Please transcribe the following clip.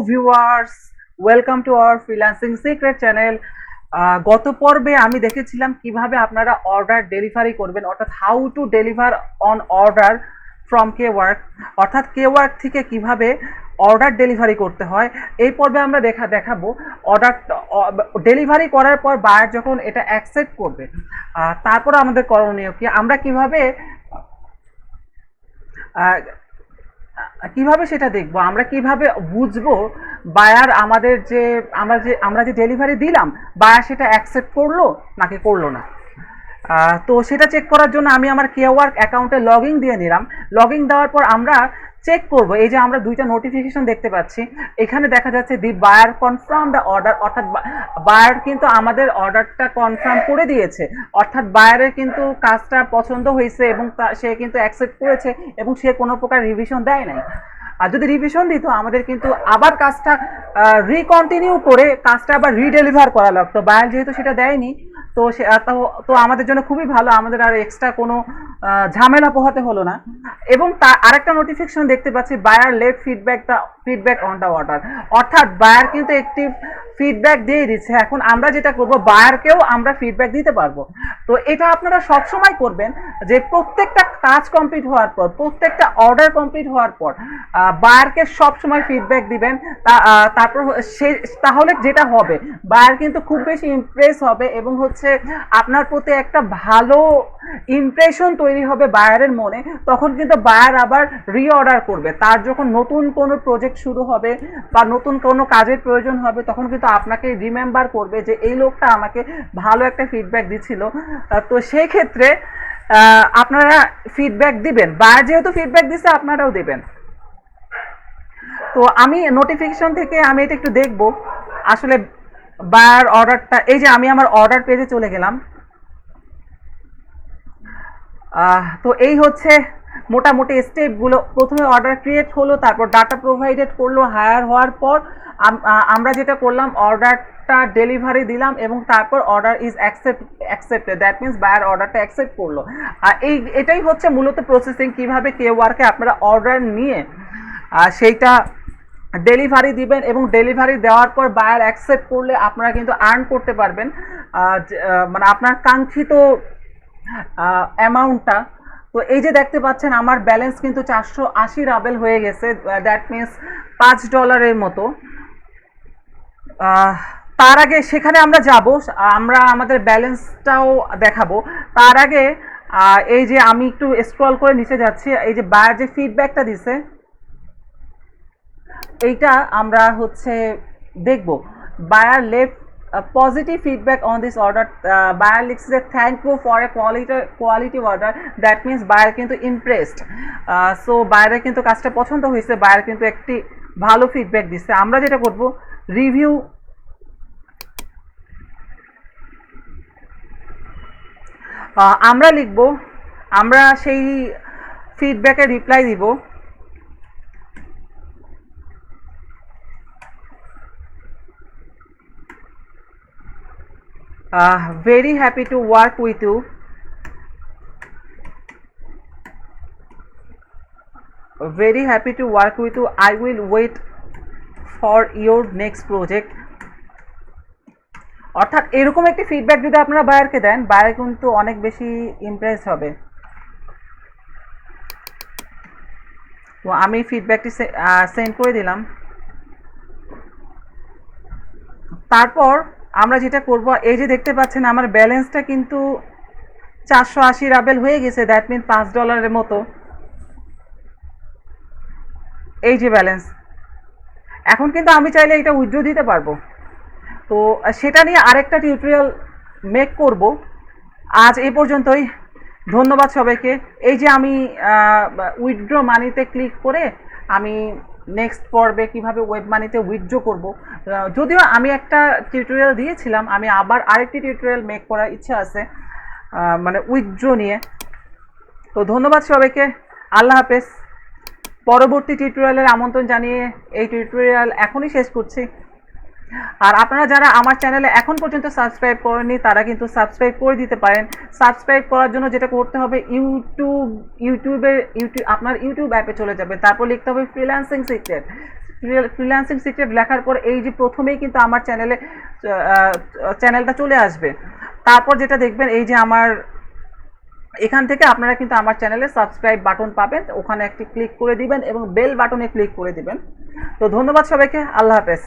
Viewers, welcome to our freelancing secret channel. Uh, গত পর্বে আমি দেখেছিলাম কীভাবে আপনারা অর্ডার ডেলিভারি করবেন অর্থাৎ how to deliver on order from K work অর্থাৎ কে ওয়ার্ক থেকে কীভাবে অর্ডার ডেলিভারি করতে হয় এই পর্বে আমরা দেখা দেখাবো অর্ডার ডেলিভারি করার পর বায়ার যখন এটা অ্যাকসেপ্ট করবে তারপর আমাদের করণীয় কি আমরা কীভাবে কীভাবে সেটা দেখব? আমরা কীভাবে বুঝব বায়ার আমাদের যে, আমরা যে আমরা যে ডেলিভারি দিলাম বায়ার সেটা অ্যাকসেপ্ট করল নাকি করল না? তো সেটা চেক করার জন্য আমি আমার কেওয়ার্ক অ্যাকাউন্টে লগ ইন দিয়ে নিলাম। লগ ইন দেওয়ার পর আমরা চেক করব। এই যে আমরা দুইটা নোটিফিকেশন দেখতে পাচ্ছি। এখানে দেখা যাচ্ছে the buyer confirm the order অর্থাৎ বায়ার কিন্তু আমাদের অর্ডারটা কনফার্ম করে দিয়েছে। অর্থাৎ বায়ারের কিন্তু কাজটা পছন্দ হয়েছে এবং সে কিন্তু অ্যাকসেপ্ট করেছে এবং সে কোনো প্রকার রিভিশন দেয় নাই। আর যদি রিভিশন দিত, আমাদের কিন্তু আবার কাজটা রিকন্টিনিউ করে কাজটা আবার রিডেলিভার করা লাগতো। বায়ার যেহেতু সেটা দেয়নি তো সে তো- আমাদের জন্য খুবই ভালো। আমাদের আর এক্সট্রা কোনো ঝামেলা পোহাতে হলো না। এবং তার আরেকটা নোটিফিকেশন দেখতে পাচ্ছি buyer let feedback the feedback on the order অর্থাৎ বায়ার কিন্তু একটি ফিডব্যাক দিয়ে দিচ্ছে। এখন আমরা যেটা করব বায়ারকেও আমরা ফিডব্যাক দিতে পারব। তো এটা আপনারা সবসময় করবেন যে প্রত্যেকটা কাজ কমপ্লিট হওয়ার পর, প্রত্যেকটা অর্ডার কমপ্লিট হওয়ার পর বায়ারকে সবসময় ফিডব্যাক দিবেন। তারপর সে, তাহলে যেটা হবে বায়ার কিন্তু খুব বেশি ইমপ্রেস হবে এবং হচ্ছে আপনার প্রতি একটা ভালো ইমপ্রেশন তৈরি হবে বায়ারের মনে, তখন কিন্তু বায়ার আবার রিঅর্ডার করবে। তার যখন নতুন কোনো প্রজেক্ট শুরু হবে বা নতুন কোনো কাজের প্রয়োজন হবে, তখন কিন্তু আপনাকে রিমেম্বার করবে যে এই লোকটা আমাকে ভালো একটা ফিডব্যাক দিছিল তো সেই ক্ষেত্রে আপনারা ফিডব্যাক দিবেন। বায়ার যেহেতু ফিডব্যাক দিছে, আপনারাও দেবেন। তো আমি নোটিফিকেশন থেকে আমি এটা একটু দেখব। আসলে বায়ার অর্ডারটা এই যে আমি আমার অর্ডার পেজে চলে গেলাম। তো এই হচ্ছে মোটামুটি স্টেপগুলো প্রথমে অর্ডার ক্রিয়েট হলো, তারপর ডাটা প্রোভাইডেড করল হায়ার হওয়ার পর আমরা যেটা করলাম অর্ডারটা ডেলিভারি দিলাম এবং তারপর order is accept accepted that means buyer অর্ডারটা অ্যাকসেপ্ট করল। আর এই, এটাই হচ্ছে মূলত প্রসেসিং কীভাবে কে ওয়ার্কে আপনারা অর্ডার নিয়ে সেইটা ডেলিভারি দিবেন এবং ডেলিভারি দেওয়ার পর বায়ার অ্যাকসেপ্ট করলে আপনারা কিন্তু আর্ন করতে পারবেন। মানে আপনার কাঙ্ক্ষিত অ্যামাউন্টটা তো এই যে দেখতে পাচ্ছেন, আমার ব্যালেন্স কিন্তু চারশো আশি রাবেল হয়ে গেছে। দ্যাট মিনস পাঁচ ডলারের মতো। তার আগে সেখানে আমরা যাব, আমরা আমাদের ব্যালেন্সটাও দেখাবো। তার আগে এই যে আমি একটু স্ক্রল করে নিচে যাচ্ছি, এই যে বায়ার যে ফিডব্যাকটা দিছে, এইটা আমরা হচ্ছে দেখব। Buyer left positive feedback on this order buyer লিখছে যে thank you for a quality quality order that means buyer কিন্তু ইমপ্রেসড সো বায়ারের কিন্তু কাজটা পছন্দ হয়েছে। বায়ার কিন্তু একটি ভালো ফিডব্যাক দিচ্ছে। আমরা যেটা করব রিভিউ আমরা লিখব, আমরা সেই ফিডব্যাকে রিপ্লাই দিব। Uh, very happy to work with you very happy to work with you i will wait for your next project অর্থাৎ এরকম একটি ফিডব্যাক যদি আপনারা বায়ারকে দেন বায়ার কিন্তু অনেক বেশি ইমপ্রেস হবে তো আমি ফিডব্যাকটি সেন্ড করে দিলাম তারপর আমরা যেটা করব, এই যে দেখতে পাচ্ছেন আমার ব্যালেন্সটা কিন্তু চারশো আশি রাবেল হয়ে গেছে দ্যাট মিন পাঁচ ডলারের মতো। এই যে ব্যালেন্স। এখন কিন্তু আমি চাইলে এটা উইথড্র দিতে পারব। তো সেটা নিয়ে আরেকটা টিউটোরিয়াল মেক করব। আজ এই পর্যন্তই। ধন্যবাদ সবাইকে। এই যে আমি উইথড্র মানিতে ক্লিক করে আমি নেক্সট পর্বে কীভাবে ওয়েব মানিতে উইথড্র করব যদিও আমি একটা টিউটোরিয়াল দিয়েছিলাম, আমি আবার আরেকটি টিউটোরিয়াল মেক করার ইচ্ছা আছে মানে উইথড্র নিয়ে। তো ধন্যবাদ সবাইকে, আল্লাহ হাফেজ। পরবর্তী টিউটোরিয়ালের আমন্ত্রণ জানিয়ে এই টিউটোরিয়াল এখনই শেষ করছি। আর আপনারা যারা আমার চ্যানেলে এখন পর্যন্ত সাবস্ক্রাইব করেননি, তারা কিন্তু সাবস্ক্রাইব করে দিতে পারেন। সাবস্ক্রাইব করার জন্য যেটা করতে হবে ইউটিউব ইউটিউবে ইউটিউব আপনার ইউটিউব অ্যাপে চলে যাবে। তারপর লিখতে হবে ফ্রিল্যান্সিং সিক্রেট ফ্রিল্যান্সিং সিক্রেট লেখার পর এই যে প্রথমেই কিন্তু আমার চ্যানেলে চ্যানেলটা চলে আসবে। তারপর যেটা দেখবেন, এই যে আমার, এখান থেকে আপনারা কিন্তু আমার চ্যানেলে সাবস্ক্রাইব বাটন পাবেন। ওখানে একটি ক্লিক করে দিবেন এবং বেল বাটনে ক্লিক করে দিবেন। তো ধন্যবাদ সবাইকে। আল্লাহ হাফেজ।